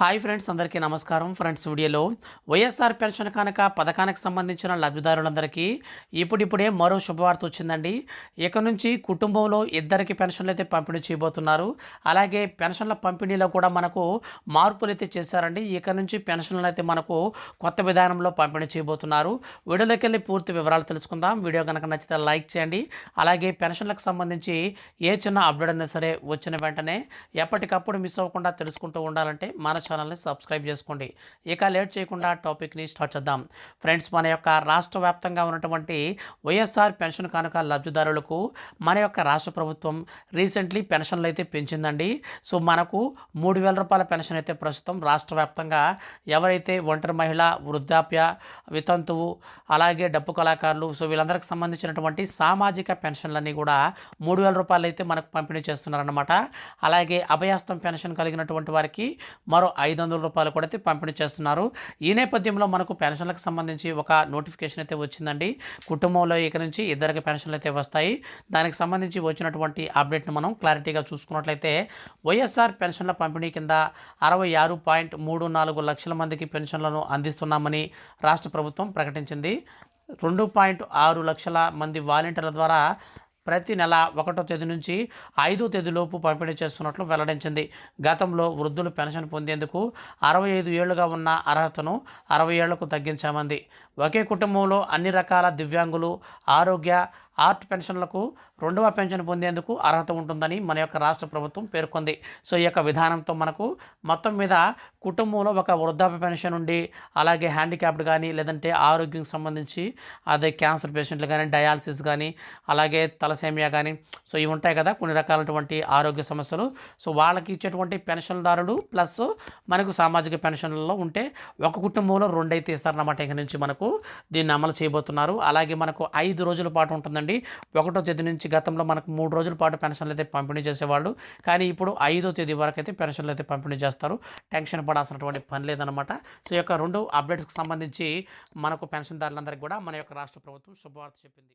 Hi friends అందరికీ నమస్కారం. Friends వీడియోలో వైఎస్ఆర్ పెన్షన్ కనుక పథకానికి సంబంధించిన లబ్ధిదారులందరికీ ఇప్పుడిప్పుడే మరో శుభవార్త వచ్చిందండి. ఇక నుంచి కుటుంబంలో ఇద్దరికి పెన్షన్లు అయితే పంపిణీ చేయబోతున్నారు. అలాగే పెన్షన్ల పంపిణీలో కూడా మనకు మార్పులు అయితే చేశారండి. ఇక నుంచి పెన్షన్లు అయితే మనకు కొత్త విధానంలో పంపిణీ చేయబోతున్నారు. వీడియోలోకి వెళ్ళి పూర్తి వివరాలు తెలుసుకుందాం. వీడియో కనుక నచ్చితే లైక్ చేయండి. అలాగే పెన్షన్లకు సంబంధించి ఏ చిన్న అప్డేట్ అయినా సరే వచ్చిన వెంటనే ఎప్పటికప్పుడు మిస్ అవ్వకుండా తెలుసుకుంటూ ఉండాలంటే మన ఛానల్ని సబ్స్క్రైబ్ చేసుకోండి. ఇక లేట్ చేయకుండా టాపిక్ని స్టార్ట్ చేద్దాం. ఫ్రెండ్స్ మన యొక్క రాష్ట్ర వ్యాప్తంగా ఉన్నటువంటి వైఎస్ఆర్ పెన్షన్ కానుక లబ్ధిదారులకు మన యొక్క రాష్ట్ర ప్రభుత్వం రీసెంట్లీ పెన్షన్లు అయితే పెంచిందండి. సో మనకు మూడు వేల రూపాయల పెన్షన్ అయితే ప్రస్తుతం రాష్ట్ర వ్యాప్తంగా ఎవరైతే ఒంటరి మహిళ వృద్ధాప్య వితంతువు అలాగే డప్పు కళాకారులు సో వీళ్ళందరికి సంబంధించినటువంటి సామాజిక పెన్షన్లన్నీ కూడా మూడు వేల రూపాయలు అయితే మనకు పంపిణీ చేస్తున్నారన్నమాట. అలాగే అభయాస్తం పెన్షన్ కలిగినటువంటి వారికి మరో ఐదు వందల రూపాయలు కూడా అయితే పంపిణీ చేస్తున్నారు. ఈ నేపథ్యంలో మనకు పెన్షన్లకు సంబంధించి ఒక నోటిఫికేషన్ అయితే వచ్చిందండి. కుటుంబంలో ఇక నుంచి ఇద్దరికి పెన్షన్లు అయితే వస్తాయి. దానికి సంబంధించి వచ్చినటువంటి అప్డేట్ను మనం క్లారిటీగా చూసుకున్నట్లయితే వైఎస్ఆర్ పెన్షన్ల పంపిణీ కింద అరవై ఆరు పాయింట్ మూడు నాలుగు లక్షల మందికి పెన్షన్లను అందిస్తున్నామని రాష్ట్ర ప్రభుత్వం ప్రకటించింది. రెండు పాయింట్ ఆరు లక్షల మంది వాలంటీర్ల ద్వారా ప్రతి నెల ఒకటో తేదీ నుంచి ఐదో తేదీలోపు పంపిణీ చేస్తున్నట్లు వెల్లడించింది. గతంలో వృద్ధులు పెన్షన్ పొందేందుకు అరవై ఐదు ఏళ్ళుగా ఉన్న అర్హతను అరవై ఏళ్ళకు తగ్గించామంది. ఒకే కుటుంబంలో అన్ని రకాల దివ్యాంగులు ఆరోగ్య ఆర్ట్ పెన్షన్లకు రెండవ పెన్షన్ పొందేందుకు అర్హత ఉంటుందని మన యొక్క రాష్ట్ర ప్రభుత్వం పేర్కొంది. సో ఈ యొక్క విధానంతో మనకు మొత్తం మీద కుటుంబంలో ఒక వృద్ధాప్య పెన్షన్ ఉండి అలాగే హ్యాండిక్యాప్డ్ కానీ లేదంటే ఆరోగ్యం సంబంధించి అదే క్యాన్సర్ పేషెంట్లు కానీ డయాలసిస్ కానీ అలాగే తలసేమియా కానీ సో ఇవి ఉంటాయి కదా కొన్ని రకాలైనటువంటి ఆరోగ్య సమస్యలు. సో వాళ్ళకి ఇచ్చేటువంటి పెన్షన్దారులు ప్లస్ మనకు సామాజిక పెన్షన్లలో ఉంటే ఒక కుటుంబంలో రెండైతే ఇస్తారన్నమాట ఇక నుంచి మనకు దీన్ని అమలు చేయబోతున్నారు. అలాగే మనకు ఐదు రోజుల పాటు ఉంటుందండి. ఒకటో తేదీ నుంచి గతంలో మనకు మూడు రోజుల పాటు పెన్షన్లు అయితే పంపిణీ చేసేవాళ్ళు. కానీ ఇప్పుడు ఐదో తేదీ వరకు అయితే పెన్షన్లు అయితే పంపిణీ చేస్తారు. టెన్షన్ పడాల్సినటువంటి పని లేదనమాట సో ఈ యొక్క రెండు అప్డేట్స్కి సంబంధించి మనకు పెన్షన్దారులందరికీ కూడా మన యొక్క రాష్ట్ర ప్రభుత్వం శుభవార్త చెప్పింది.